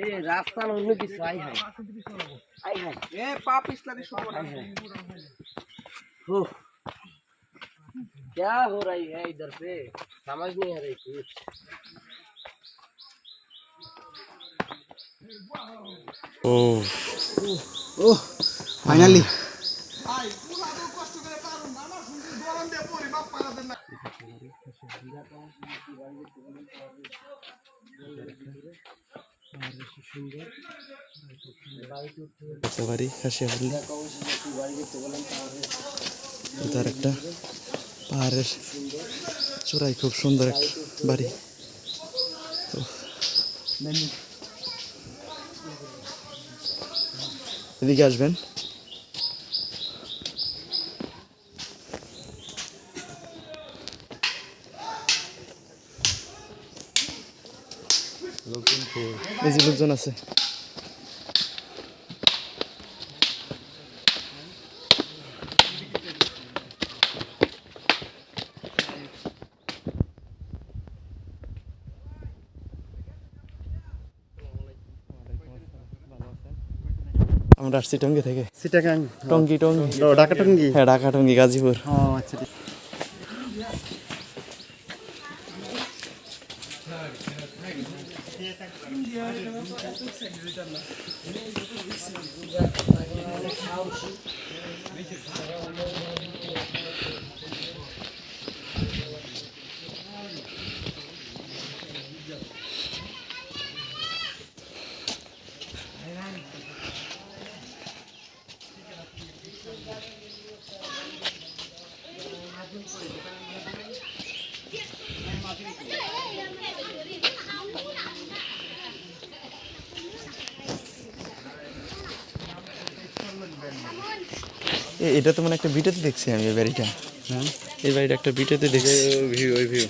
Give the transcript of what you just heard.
এ রাস্তা না অন্য কিছু আই হাই আই হাই এ পা পিছলাতে শুরু आए हैं हो क्या हो रही है इधर पे समझ नहीं आ रही कुछ ও ও ফাইনালি একটা বাড়ি তার একটা পাহাড়ের চূড়াই খুব সুন্দর একটা বাড়ি। তো এদিকে আসবেন। এই যে লোকজন আছে। আমরা আসছি টঙ্গি থেকে। টঙ্গি টঙ্গি। ঢাকা টঙ্গি? হ্যাঁ ঢাকা টঙ্গি গাজীপুর। ও আচ্ছা। ঠিক। এ- এটা তো মানে একটা ভিডিওতে দেখছি আমি এই বাড়িটা। হ্যাঁ এই বাড়িটা একটা ভিডিওতে দেখছি। ভিউ ওই ভিউ